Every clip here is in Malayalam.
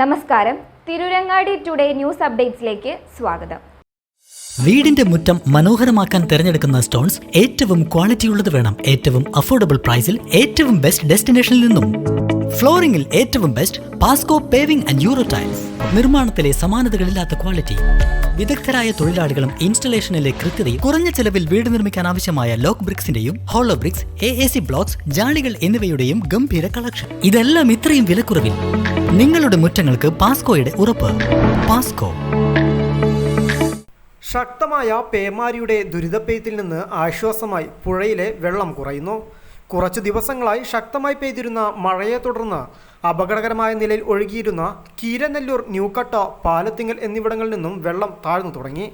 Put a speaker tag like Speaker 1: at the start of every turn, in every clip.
Speaker 1: നമസ്കാരം. തിരുരങ്ങാടി ടുഡേ ന്യൂസ് അപ്ഡേറ്റ്സിലേക്ക് സ്വാഗതം.
Speaker 2: വീടിന്റെ മുറ്റം മനോഹരമാക്കാൻ തിരഞ്ഞെടുക്കുന്ന സ്റ്റോൺസ് ഏറ്റവും ക്വാളിറ്റി ക്വാളിറ്റിയുള്ളത് വേണം. ഏറ്റവും അഫോർഡബിൾ പ്രൈസിൽ ഏറ്റവും ബെസ്റ്റ് ഡെസ്റ്റിനേഷനിൽ നിന്നും. ഫ്ലോറിംഗിൽ ഏറ്റവും best Pasco paving and euro tiles. നിർമ്മാണത്തിലെ സമാനതകളില്ലാത്ത ക്വാളിറ്റി. വിദഗ്ധരായ തൊഴിലാളികളും ഇൻസ്റ്റലേഷനിലെ കൃത്യതയും കുറഞ്ഞ ചെലവിൽ വീട് നിർമ്മിക്കാൻ ആവശ്യമായ lock ബ്രിക്സിന്റെയും hollow bricks A A C blocks ജാളികൾ എന്നിവയുടെയും ഗംഭീര കളക്ഷൻ. ഇതെല്ലാം ഇത്രയും വിലക്കുറവിൽ. നിങ്ങളുടെ മുറ്റങ്ങൾക്ക് പാസ്കോയുടെ ഉറപ്പ്. പാസ്കോ.
Speaker 3: ശക്തമായ പേമാരിയുടെ ദുരിതപ്പെയ്ത്തിൽ നിന്ന് ആശ്വാസമായി പുഴയിലെ വെള്ളം കുറയുന്നു. കുറച്ചു ദിവസങ്ങളായി ശക്തമായി പെയ്തിരുന്ന മഴയെ തുടർന്ന് അപകടകരമായ നിലയിൽ ഒഴുകിയിരുന്ന കീരനെല്ലൂർ ന്യൂക്കട്ട പാലത്തിങ്ങൽ എന്നിവിടങ്ങളിൽ നിന്നും വെള്ളം താഴ്ന്നു തുടങ്ങി.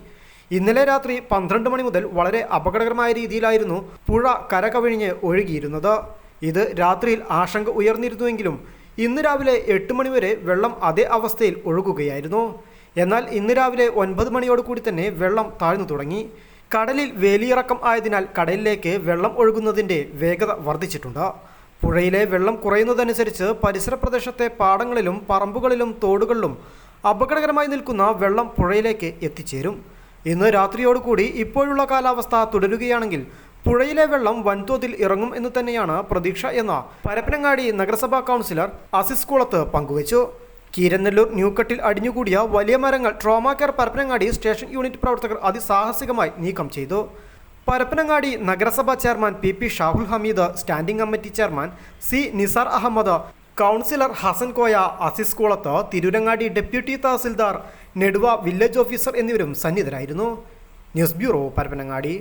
Speaker 3: ഇന്നലെ രാത്രി പന്ത്രണ്ട് മണി മുതൽ വളരെ അപകടകരമായ രീതിയിലായിരുന്നു പുഴ കരകവിഴിഞ്ഞ് ഒഴുകിയിരുന്നത്. ഇത് രാത്രിയിൽ ആശങ്ക ഉയർന്നിരുന്നുവെങ്കിലും ഇന്ന് രാവിലെ എട്ട് മണിവരെ വെള്ളം അതേ അവസ്ഥയിൽ ഒഴുകുകയായിരുന്നു. എന്നാൽ ഇന്ന് രാവിലെ ഒൻപത് മണിയോട് കൂടി തന്നെ വെള്ളം താഴ്ന്നു തുടങ്ങി. കടലിൽ വേലിയിറക്കം ആയതിനാൽ കടലിലേക്ക് വെള്ളം ഒഴുകുന്നതിന്റെ വേഗത വർദ്ധിച്ചിട്ടുണ്ട്. പുഴയിലെ വെള്ളം കുറയുന്നതനുസരിച്ച് പരിസര പ്രദേശത്തെ പാടങ്ങളിലും പറമ്പുകളിലും തോടുകളിലും അപകടകരമായി നിൽക്കുന്ന വെള്ളം പുഴയിലേക്ക് എത്തിച്ചേരും. ഇന്ന് രാത്രിയോടുകൂടി ഇപ്പോഴുള്ള കാലാവസ്ഥ തുടരുകയാണെങ്കിൽ പുഴയിലെ വെള്ളം വൻതോതിൽ ഇറങ്ങും എന്ന് തന്നെയാണ് പ്രതീക്ഷ എന്ന പരപ്പനങ്ങാടി നഗരസഭാ കൗൺസിലർ അസിസ് കുളത്ത് പങ്കുവച്ചു. കീരനെല്ലൂർ ന്യൂക്കട്ടിൽ അടിഞ്ഞുകൂടിയ വലിയ മരങ്ങൾ trauma care Parappanangadi station unit പ്രവർത്തകർ അതിസാഹസികമായി നീക്കം ചെയ്തു. പരപ്പനങ്ങാടി നഗരസഭാ chairman P P Shahul Hameed standing committee chairman C Nisar Ahmed councillor Hasan Koya Aziz Kulath Tirurangadi deputy tahsildar Neduva village officer എന്നിവരും സന്നിധരായിരുന്നു. News bureau Parappanangadi.